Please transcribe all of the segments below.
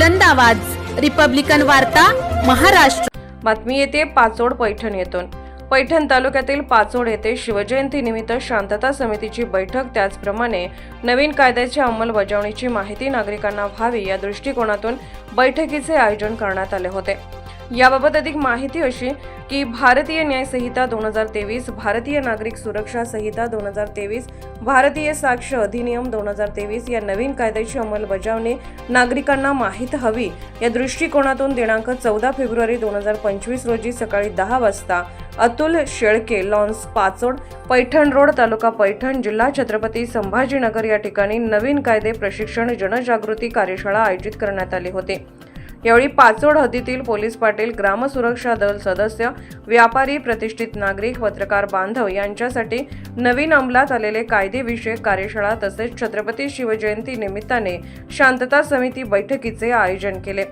बुलंद आवाज. रिपब्लिकन वार्ता महाराष्ट्र. बातमी येते पाचोड पैठण येथून. पैठण तालुक्यातील पाचोड येथे शिवजयंती निमित्त शांतता समितीची बैठक. त्याचप्रमाणे नवीन कायद्याच्या अंमलबजावणीची माहिती नागरिकांना व्हावी या दृष्टिकोनातून बैठकीचे आयोजन करण्यात आले होते. याबाबत अधिक माहिती अशी की भारतीय न्याय संहिता दोन हजार तेवीस भारतीय नागरिक सुरक्षा संहिता दोन हजार तेवीस भारतीय साक्ष अधिनियम दोन हजार तेवीस या नवीन कायद्याची अंमलबजावणी नागरिकांना माहीत हवी या दृष्टिकोनातून दिनांक चौदा फेब्रुवारी दोन हजार पंचवीस रोजी सकाळी दहा वाजता अतुल शेळके लॉन्स पाचोड पैठण रोड तालुका पैठण जिल्हा छत्रपती संभाजीनगर या ठिकाणी नवीन कायदे प्रशिक्षण जनजागृती कार्यशाळा आयोजित करण्यात आली होती. यावेळी पाचोड हद्दीतील पोलीस पाटील ग्रामसुरक्षा दल सदस्य व्यापारी प्रतिष्ठित नागरिक पत्रकार बांधव यांच्यासाठी नवीन अंमलात आलेले कायदेविषयक कार्यशाळा तसेच छत्रपती शिवजयंती निमित्ताने शांतता समिती बैठकीचे आयोजन केले.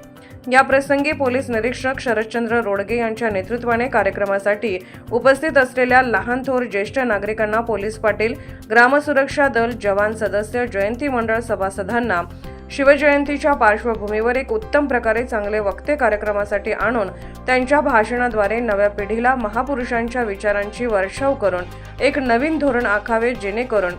या प्रसंगी पोलीस निरीक्षक शरदचंद्र रोडगे यांच्या नेतृत्वाने कार्यक्रमासाठी उपस्थित असलेल्या लहान थोर ज्येष्ठ नागरिकांना पोलीस पाटील ग्रामसुरक्षा दल जवान सदस्य जयंती मंडळ सभासदांना शिवजयंतीच्या पार्श्वभूमीवर एक उत्तम प्रकारे चांगले वक्ते कार्यक्रमासाठी आणून त्यांच्या भाषणाद्वारे नव्या पिढीला महापुरुषांच्या विचारांची वर्षाव करून एक नवीन धोरण आखावे जेणेकरून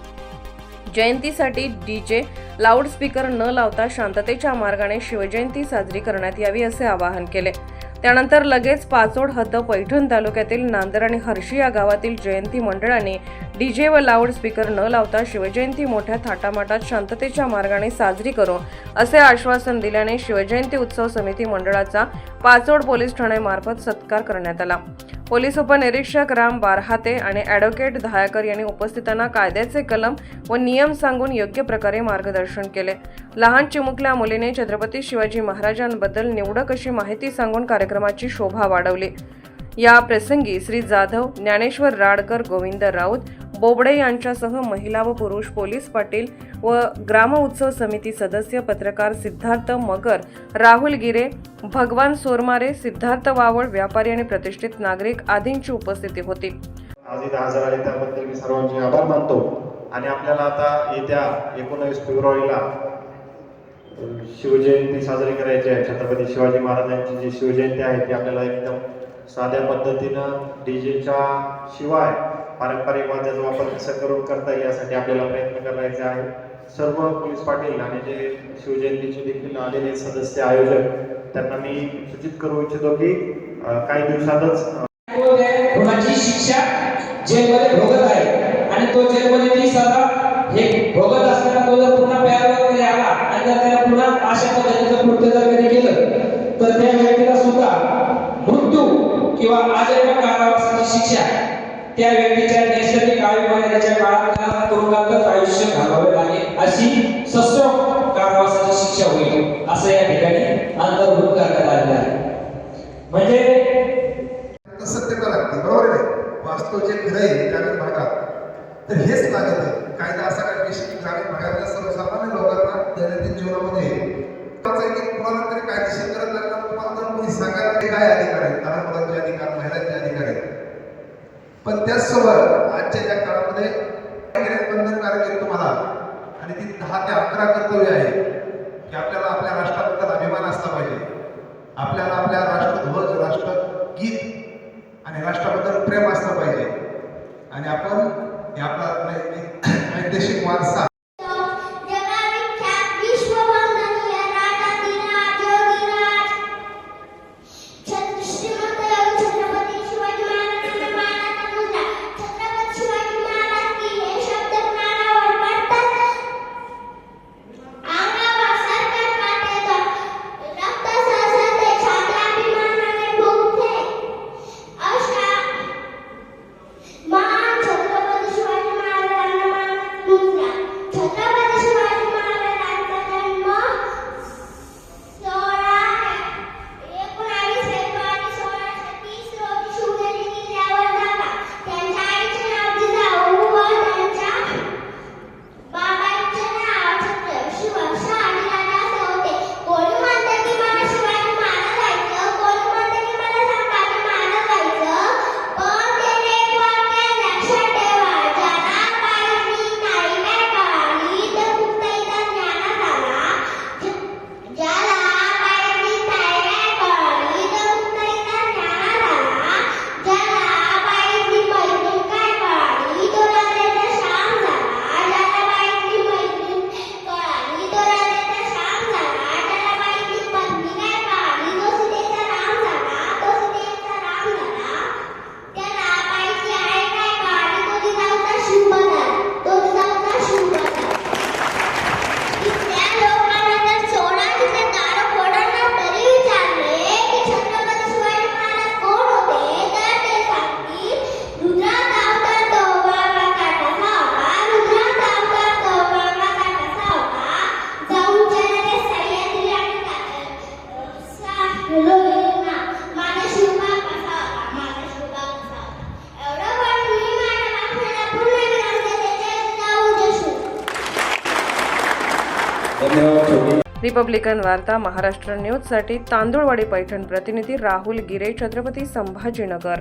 जयंतीसाठी डीजे लाऊडस्पीकर न लावता शांततेच्या मार्गाने शिवजयंती साजरी करण्यात यावी असे आवाहन केले. त्यानंतर लगेच पाचोड हद्द पैठण तालुक्यातील नांदर आणि हर्षी या गावातील जयंती मंडळाने डीजे व लाऊडस्पीकर न लावता शिवजयंती मोठ्या थाटामाटात शांततेच्या मार्गाने साजरी करू असे आश्वासन दिल्याने शिवजयंती उत्सव समिती मंडळाचा पाचोड पोलीस ठाण्यामार्फत सत्कार करण्यात आला. पोलीस उपनिरीक्षक राम बारहाते आणि ॲडव्होकेट दहायकर यांनी उपस्थितांना कायद्याचे कलम व नियम सांगून योग्य प्रकारे मार्गदर्शन केले. लहान चिमुकल्या मुलीने छत्रपती शिवाजी महाराजांबद्दल निवडक अशी माहिती सांगून कार्यक्रमाची शोभा वाढवली. या प्रसंगी श्री जाधव ज्ञानेश्वर राडकर गोविंद राऊत बोबडे यांच्यासह महिला व पुरुष पोलीस पाटील व ग्राम उत्सव समिती सदस्य पत्रकार सिद्धार्थ मगर राहुल गिरे भगवान सोरमारे सिद्धार्थ वावळ व्यापारी आणि प्रतिष्ठित नागरिक आदींची उपस्थिती होती. आज इथे हजर आले त्याबद्दल मी सर्वांचे आभार मानतो. आणि आपल्याला आता येत्या एकोणावीस फेब्रुवारीला शिवजयंती साजरी करायची आहे. छत्रपती शिवाजी महाराजांची जी शिवजयंती आहे ती आपल्याला एकदम साध्या पद्धतीनं डीजेच्या शिवाय पारंपरिक वाद्याचा वापर कसा करून करता येईल यासाठी आपल्याला प्रयत्न करायचे आहे. सर्व पोलीस पाटील आणि जे शिवजयंतीचे देखील आलेले सदस्य आयोजक त्यांना मी सूचित करू इच्छितो की काही दिवसातच कोणाची शिक्षा जेलमध्ये भोगत आहे आणि तो जेलमध्ये तीस आता हे भोगत असताना तो जर पुन्हा प्यायला वगैरे आला आणि जर त्याला पुन्हा अशा पद्धतीचं कृत्य जर कधी केलं तर त्या व्यक्तीला सुद्धा मृत्यू किंवा आजीवन कारावासाची शिक्षा त्या व्यक्तीच्या नैसर्गिक आयुर्मानाच्या काळात त्याला तुरुंगातच आयुष्य घालवावे लागेल अशी सश्रम कारावासाची शिक्षा होईल असं या ठिकाणी अंतर्भूत करण्यात आलेलं आहे. म्हणजे सत्यता लागते बरोबर आहे. वास्तव जे खरं आहे ग्रामीण भागात तर हेच लागत आहे. कायदा असा काय विषय ग्रामीण भागातल्या सर्वसामान्य लोकांना दैनंदिन जीवनामध्ये त्याचा कुणाला तरी कायदेशीर करत लागणार तुम्हाला तर कोणी सांगायला काय अधिकार आहेत? लहान मुलांचे अधिकार महिलांचे पण त्याचसोबत आजच्या या काळामध्ये बंधनकारक आहे तुम्हाला. आणि ती दहा ते अकरा कर्तव्य आहे की आपल्याला आपल्या राष्ट्राबद्दल अभिमान असला पाहिजे. आपल्याला आपल्या राष्ट्रध्वज राष्ट्रगीत आणि राष्ट्राबद्दल प्रेम असलं पाहिजे. आणि आपण हे आपला नैतिक- ऐतिहासिक वारसा रिपब्लिकन वार्ता महाराष्ट्र न्यूजसाठी तांदूळवाडी पैठण प्रतिनिधी राहुल गिरे छत्रपती संभाजीनगर.